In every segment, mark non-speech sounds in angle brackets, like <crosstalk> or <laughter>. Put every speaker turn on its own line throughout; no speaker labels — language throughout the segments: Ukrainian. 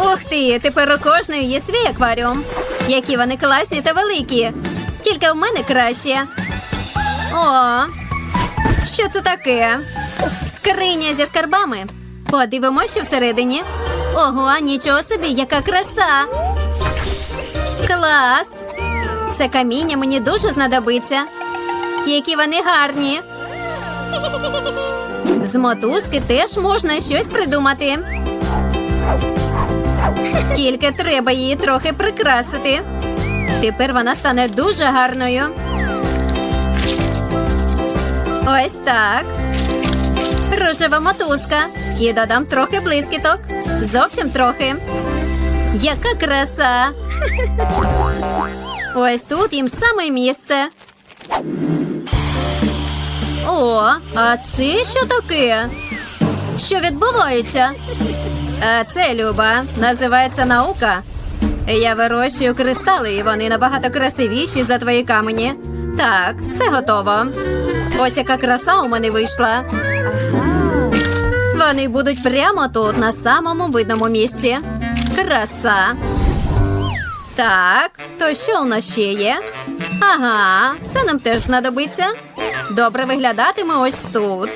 Ух ти, тепер у кожної є свій акваріум. Які вони класні та великі. Тільки в мене краще. О, що це таке? Скриня зі скарбами. Подивимося, що всередині. Ого, нічого собі, яка краса. Клас! Це каміння мені дуже знадобиться. Які вони гарні. З мотузки теж можна щось придумати. Тільки треба її трохи прикрасити. Тепер вона стане дуже гарною. Ось так. Рожева мотузка. І додам трохи блискіток. Зовсім трохи. Яка краса. Ось тут їм саме місце. О, а це що таке? Що відбувається? А це Люба. Називається наука. Я вирощую кристали, і вони набагато красивіші за твої камені. Так, все готово. Ось яка краса у мене вийшла. Вони будуть прямо тут, на самому видному місці. Краса. Так, то що у нас ще є? Ага, це нам теж знадобиться. Добре виглядатиме ось тут.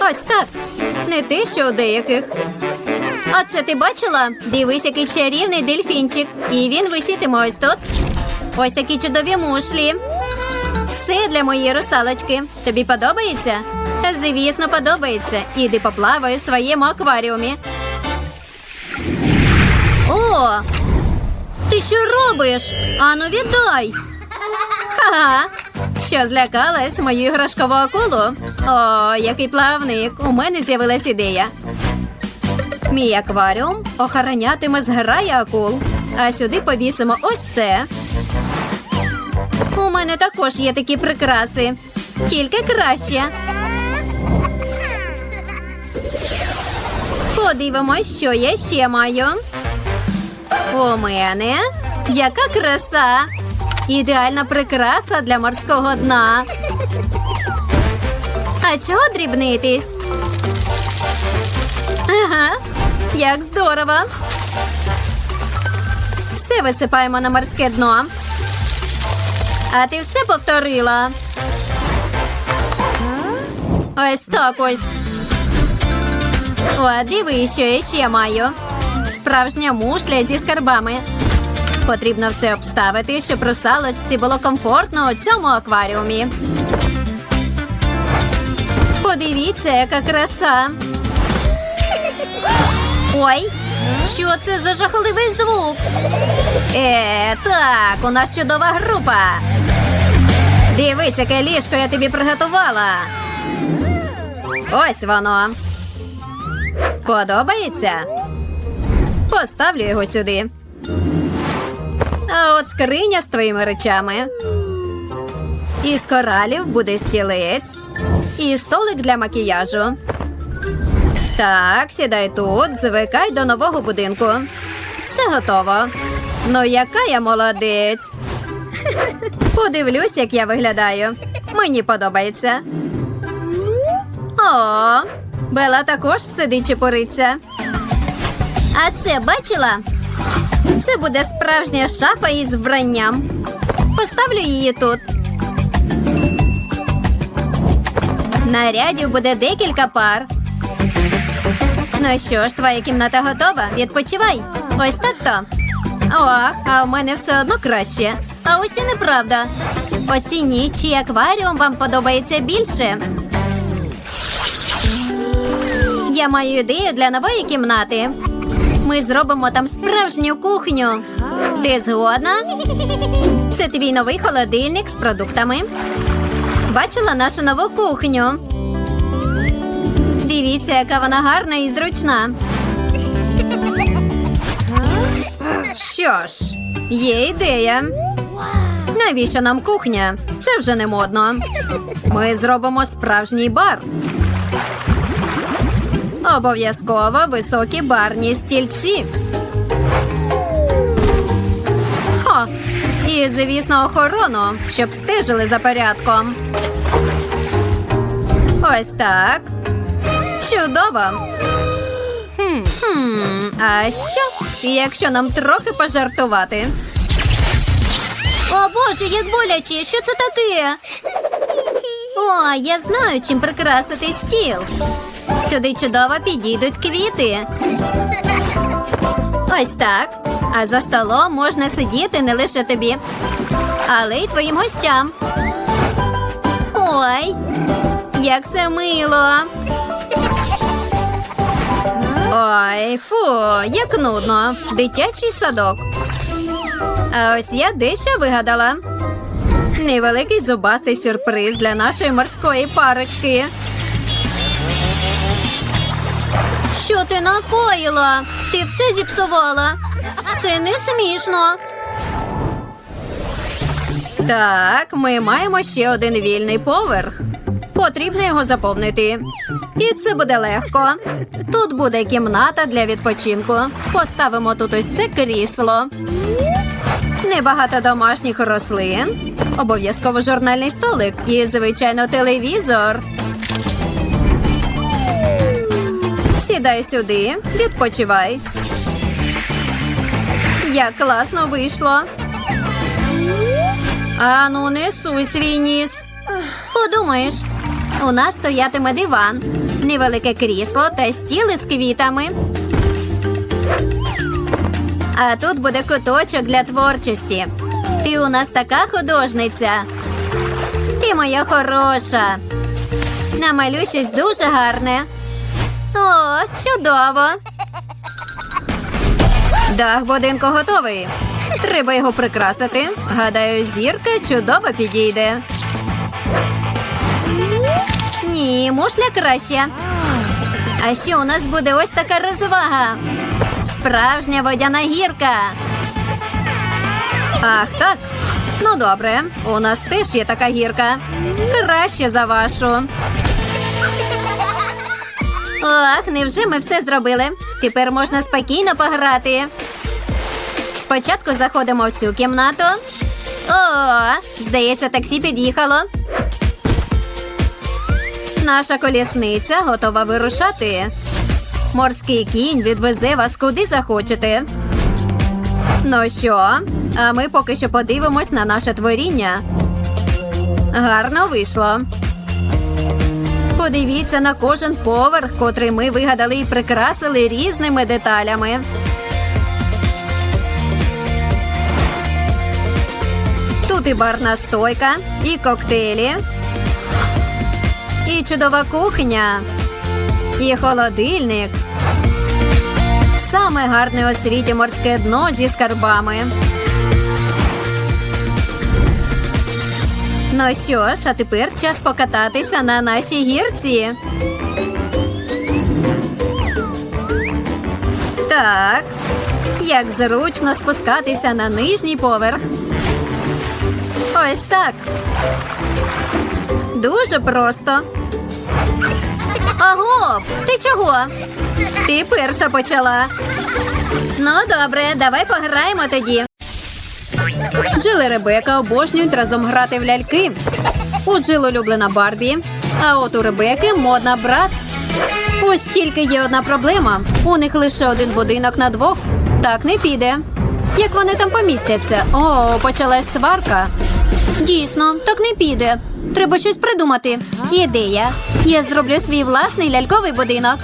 Ось так. Не те, що у деяких. А це ти бачила? Дивись, який чарівний дельфінчик. І він висітиме ось тут. Ось такі чудові мушлі. Все для моєї русалочки. Тобі подобається? Звісно, подобається. Іди поплавай у своєму акваріумі. О! Ти що робиш? Ану, віддай. Ха-ха. Що злякалась мою іграшкову акулу? О, який плавник! У мене з'явилась ідея. Мій акваріум охоронятиме зграя акул. А сюди повісимо ось це. У мене також є такі прикраси. Тільки краще. Подивимось, що я ще маю. У мене яка краса! Ідеальна прикраса для морського дна. А чого дрібнитись? Ага, як здорово. Все висипаємо на морське дно. А ти все повторила. Ось так ось. О, диви, що я ще маю. Справжня мушля зі скарбами. Потрібно все обставити, щоб русалочці було комфортно у цьому акваріумі. Подивіться, яка краса. Ой, що це за жахливий звук? Е, так, у нас чудова група. Дивись, яке ліжко я тобі приготувала. Ось воно. Подобається? Поставлю його сюди. А от скриня з твоїми речами. Із коралів буде стілець. І столик для макіяжу. Так, сідай тут, звикай до нового будинку. Все готово. Ну, яка я молодець. <laughs> Подивлюсь, як я виглядаю. Мені подобається. О, Бела також сидить чепуриться. А це бачила? Це буде справжня шафа із вбранням. Поставлю її тут. Нарядів буде декілька пар. Ну що ж, твоя кімната готова? Відпочивай. Ось так то. О, а у мене все одно краще. А ось і неправда. Оцініть, чий акваріум вам подобається більше. Я маю ідею для нової кімнати. Ми зробимо там справжню кухню. Ти згодна? Це твій новий холодильник з продуктами. Бачила нашу нову кухню. Дивіться, яка вона гарна і зручна. Що ж, є ідея. Навіщо нам кухня? Це вже не модно. Ми зробимо справжній бар. Обов'язково високі барні стільці. Хо. І, звісно, охорону, щоб стежили за порядком. Ось так. Чудово. Хм. А що, якщо нам трохи пожартувати? О, Боже, як боляче! Що це таке? О, я знаю, чим прикрасити стіл. Сюди чудово підійдуть квіти. Ось так. А за столом можна сидіти не лише тобі, але й твоїм гостям. Ой, як це мило. Ой, фу, як нудно. Дитячий садок. А ось я дещо вигадала. Невеликий зубастий сюрприз для нашої морської парочки. Що ти накоїла? Ти все зіпсувала. Це не смішно. Так, ми маємо ще один вільний поверх. Потрібно його заповнити. І це буде легко. Тут буде кімната для відпочинку. Поставимо тут ось це крісло. Небагато домашніх рослин. Обов'язково журнальний столик і, звичайно, телевізор. Сідай сюди, відпочивай. Як класно вийшло. Ану, не суй свій ніс. Подумаєш, у нас стоятиме диван, невелике крісло та стіл із квітами. А тут буде куточок для творчості. Ти у нас така художниця. Ти моя хороша. Намалюй щось дуже гарне. О, чудово. Дах будинку готовий. Треба його прикрасити. Гадаю, зірка чудово підійде. Ні, мушля краще. А ще у нас буде ось така розвага. Справжня водяна гірка. Ах, так. Ну добре, у нас теж є така гірка. Краще за вашу. Ох, невже ми все зробили? Тепер можна спокійно пограти. Спочатку заходимо в цю кімнату. О, здається, таксі під'їхало. Наша колісниця готова вирушати. Морський кінь відвезе вас куди захочете. Ну що, а ми поки що подивимось на наше творіння. Гарно вийшло. Подивіться на кожен поверх, котрий ми вигадали і прикрасили різними деталями. Тут і барна стойка, і коктейлі, і чудова кухня, і холодильник. Саме гарне у світі морське дно зі скарбами. Ну що ж, а тепер час покататися на нашій гірці. Так, як зручно спускатися на нижній поверх. Ось так. Дуже просто. Аго, ти чого? Ти перша почала. Ну, добре, давай пограємо тоді. Джил і Ребека обожнюють разом грати в ляльки. У Джил улюблена Барбі, а от у Ребеки модна брат. Ось тільки є одна проблема. У них лише один будинок на двох. Так не піде. Як вони там помістяться? О, почалась сварка. Дійсно, так не піде. Треба щось придумати. Ідея. Я зроблю свій власний ляльковий будинок.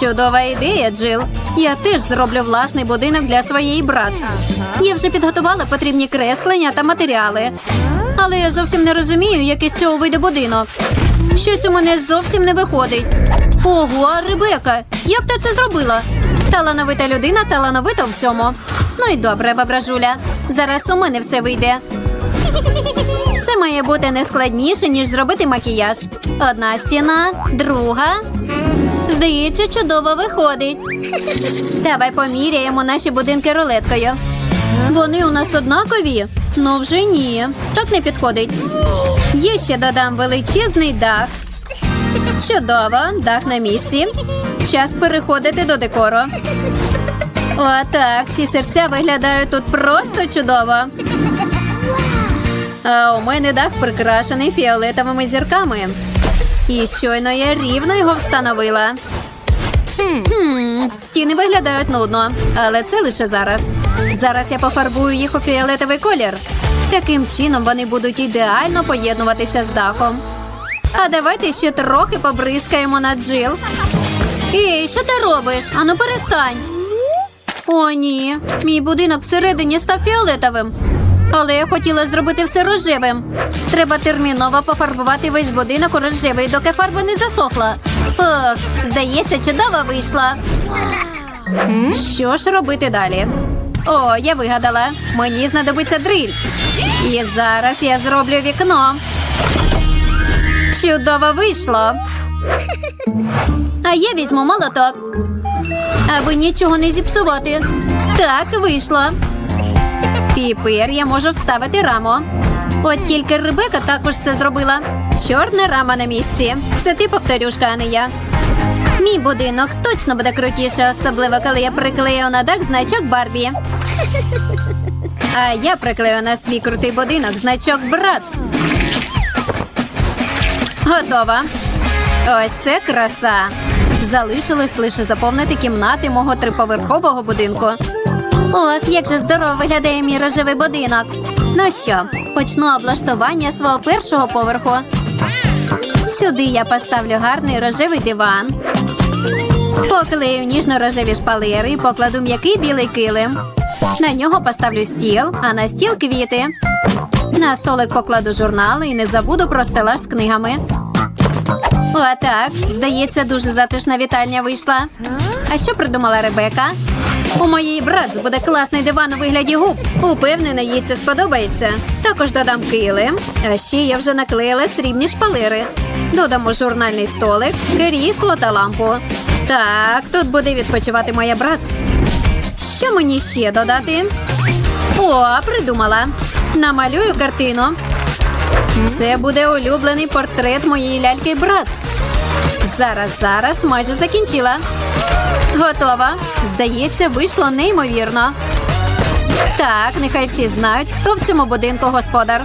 Чудова ідея, Джил. Я теж зроблю власний будинок для своєї братс. Я вже підготувала потрібні креслення та матеріали. Але я зовсім не розумію, як із цього вийде будинок. Щось у мене зовсім не виходить. Ого, Ребека, як ти це зробила? Талановита людина, талановита у всьому. Ну і добре, бабра Жуля. Зараз у мене все вийде. Це має бути не складніше, ніж зробити макіяж. Одна стіна, друга. Здається, чудово виходить. Давай поміряємо наші будинки рулеткою. Вони у нас однакові? Ну вже ні. Так не підходить. Є ще додам величезний дах. Чудово, дах на місці. Час переходити до декору. О, так, ці серця виглядають тут просто чудово. А у мене дах прикрашений фіолетовими зірками. І щойно я рівно його встановила. Хм, стіни виглядають нудно, але це лише зараз. Зараз я пофарбую їх у фіолетовий колір. Таким чином вони будуть ідеально поєднуватися з дахом. А давайте ще трохи побризкаємо на джил. Ей, що ти робиш? Ану перестань. О, ні. Мій будинок всередині став фіолетовим. Але я хотіла зробити все рожевим. Треба терміново пофарбувати весь будинок у рожевий, доки фарба не засохла. Ох, здається, чудово вийшла. Що ж робити далі? О, я вигадала. Мені знадобиться дриль. І зараз я зроблю вікно. Чудово вийшло. А я візьму молоток. Аби нічого не зіпсувати. Так, вийшло. Тепер я можу вставити раму. От тільки Ребека також це зробила. Чорна рама на місці. Це ти повторюшка, а не я. Мій будинок точно буде крутіше, особливо коли я приклею на дах значок Барбі. А я приклею на свій крутий будинок значок Братс. Готова. Ось це краса. Залишилось лише заповнити кімнати мого триповерхового будинку. Ох, як же здорово виглядає мій рожевий будинок. Ну що, почну облаштування свого першого поверху. Сюди я поставлю гарний рожевий диван. Поклею ніжно-рожеві шпалери і покладу м'який білий килим. На нього поставлю стіл, а на стіл квіти. На столик покладу журнали і не забуду про стелаж з книгами. Отак. Здається, дуже затишна вітальня вийшла. А що придумала Ребека? У моєї братц буде класний диван у вигляді губ. Упевнена, їй це сподобається. Також додам килим. А ще я вже наклеїла срібні шпалери. Додамо журнальний столик, крісло та лампу. Так, тут буде відпочивати моя братц. Що мені ще додати? О, придумала. Намалюю картину. Це буде улюблений портрет моєї ляльки Братс. Зараз, зараз майже закінчила. Готова. Здається, вийшло неймовірно. Так, нехай всі знають, хто в цьому будинку господар.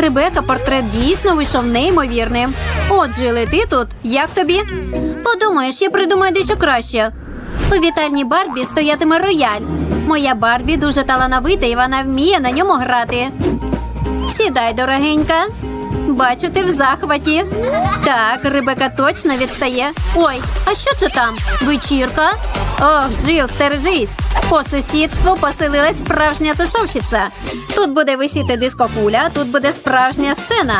Ребека, портрет дійсно вийшов неймовірним. Отже, лети тут. Як тобі? Подумаєш, я придумаю дещо краще. У вітальні Барбі стоятиме рояль. Моя Барбі дуже талановита і вона вміє на ньому грати. Сідай, дорогенька. Бачу, ти в захваті. Так, Ребека точно відстає. Ой, а що це там? Вечірка? Ох, Джил, стережись. По сусідству поселилась справжня тусовщиця. Тут буде висіти дискокуля, тут буде справжня сцена.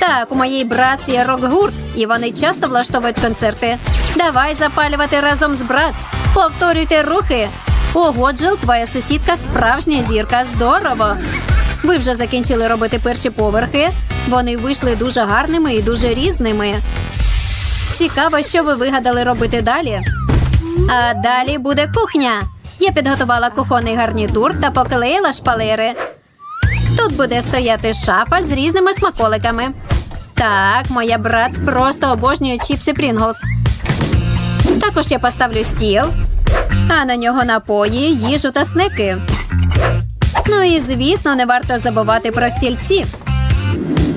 Так, у моїй братці є рок-гурт, і вони часто влаштовують концерти. Давай запалювати разом з братц. Повторюйте рухи. Ого, Джил, твоя сусідка справжня зірка. Здорово. Ви вже закінчили робити перші поверхи. Вони вийшли дуже гарними і дуже різними. Цікаво, що ви вигадали робити далі. А далі буде кухня. Я підготувала кухонний гарнітур та поклеїла шпалери. Тут буде стояти шафа з різними смаколиками. Так, моя братц просто обожнює чіпси Прінглс. Також я поставлю стіл, а на нього напої, їжу та снеки. Ну і звісно, не варто забувати про стільці.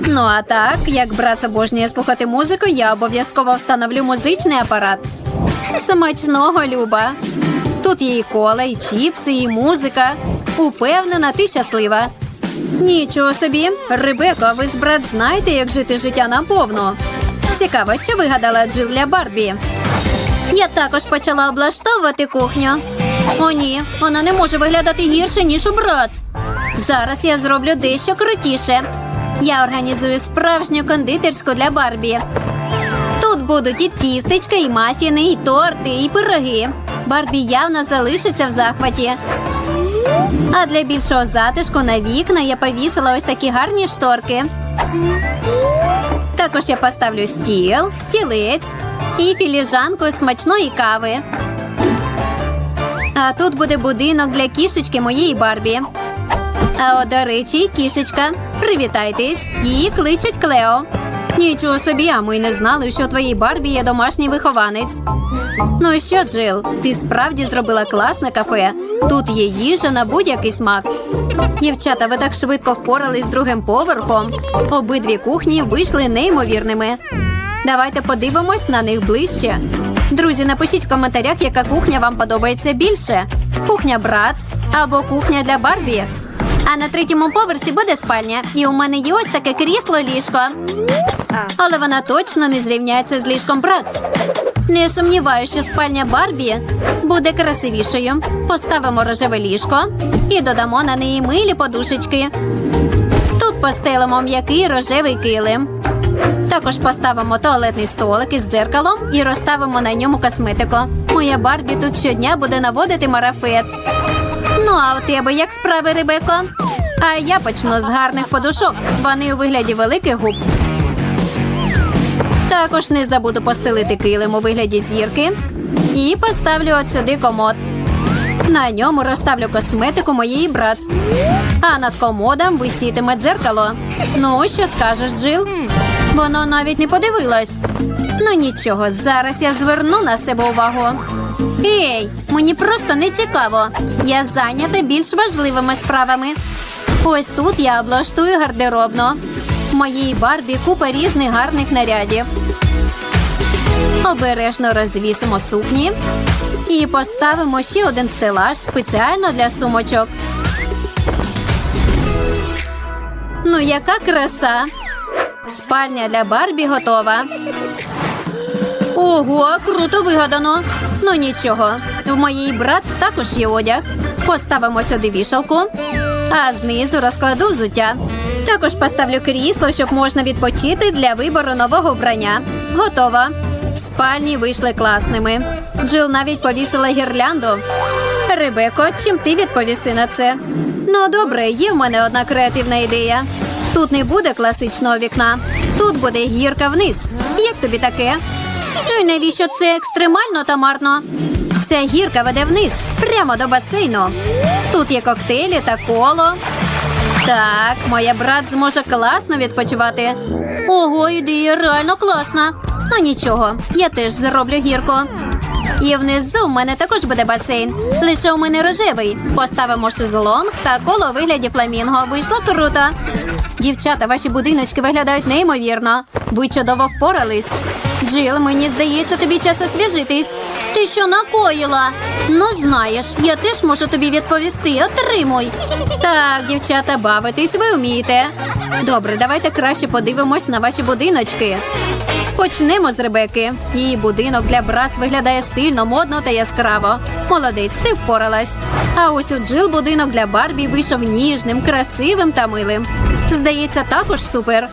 Ну а так, як брат обожнює слухати музику, я обов'язково встановлю музичний апарат. Смачного, Люба. Тут є і кола, і чіпси, і музика. Упевнена, ти щаслива. Нічого собі, Ребека, ви з брат знаєте, як жити життя наповну. Цікаво, що вигадала Джил для Барбі. Я також почала облаштовувати кухню. О, ні, вона не може виглядати гірше, ніж у братц. Зараз я зроблю дещо крутіше. Я організую справжню кондитерську для Барбі. Тут будуть і тістечка, і мафіни, і торти, і пироги. Барбі явно залишиться в захваті. А для більшого затишку на вікна я повісила ось такі гарні шторки. Також я поставлю стіл, стілець і філіжанку смачної кави. А тут буде будинок для кішечки моєї Барбі. А от, до речі, кішечка. Привітайтесь. Її кличуть Клео. Нічого собі, а ми не знали, що твоїй Барбі є домашній вихованець. Ну що, Джил, ти справді зробила класне кафе. Тут є їжа на будь-який смак. Дівчата, ви так швидко впорались з другим поверхом. Обидві кухні вийшли неймовірними. Давайте подивимось на них ближче. Друзі, напишіть в коментарях, яка кухня вам подобається більше: кухня Братс або кухня для Барбі. А на третьому поверсі буде спальня, і у мене є ось таке крісло ліжко. Але вона точно не зрівняється з ліжком Братс. Не сумніваюся, що спальня Барбі буде красивішою. Поставимо рожеве ліжко і додамо на неї милі подушечки. Тут постелимо м'який рожевий килим. Також поставимо туалетний столик із дзеркалом і розставимо на ньому косметику. Моя Барбі тут щодня буде наводити марафет. Ну, а у тебе як справи, Ребеко? А я почну з гарних подушок. Вони у вигляді великих губ. Також не забуду постелити килим у вигляді зірки. І поставлю от сюди комод. На ньому розставлю косметику моєї братц. А над комодом висітиме дзеркало. Ну, що скажеш, Джил? Воно навіть не подивилась. Ну нічого, зараз я зверну на себе увагу. Ей, мені просто не цікаво. Я зайнята більш важливими справами. Ось тут я облаштую гардеробну. В моїй барбі купа різних гарних нарядів. Обережно розвісимо сукні і поставимо ще один стелаж спеціально для сумочок. Ну, яка краса! Спальня для Барбі готова. Ого, круто вигадано. Ну нічого, в моїй брат також є одяг. Поставимо сюди вішалку, а знизу розкладу взуття. Також поставлю крісло, щоб можна відпочити для вибору нового вбрання. Готова. Спальні вийшли класними. Джил навіть повісила гірлянду. Ребеко, чим ти відповіси на це? Ну, добре, є в мене одна креативна ідея. Тут не буде класичного вікна, тут буде гірка вниз. Як тобі таке? Ну і навіщо це екстремально та марно? Ця гірка веде вниз, прямо до басейну. Тут є коктейлі та коло. Так, моя брат зможе класно відпочивати. Ого, ідея реально класна. Ну нічого, я теж зроблю гірку. І внизу в мене також буде басейн. Лише у мене рожевий. Поставимо шезлонг та коло у вигляді фламінго. Вийшло круто. Дівчата, ваші будиночки виглядають неймовірно. Ви чудово впорались. Джил, мені здається, тобі час освіжитись. Ти що накоїла? Ну, знаєш, я теж можу тобі відповісти. Отримуй. Так, дівчата, бавитись ви вмієте. Добре, давайте краще подивимось на ваші будиночки. Почнемо з Ребеки. Її будинок для братц виглядає стильно, модно та яскраво. Молодець, ти впоралась. А ось у Джил будинок для Барбі вийшов ніжним, красивим та милим. Здається, також супер.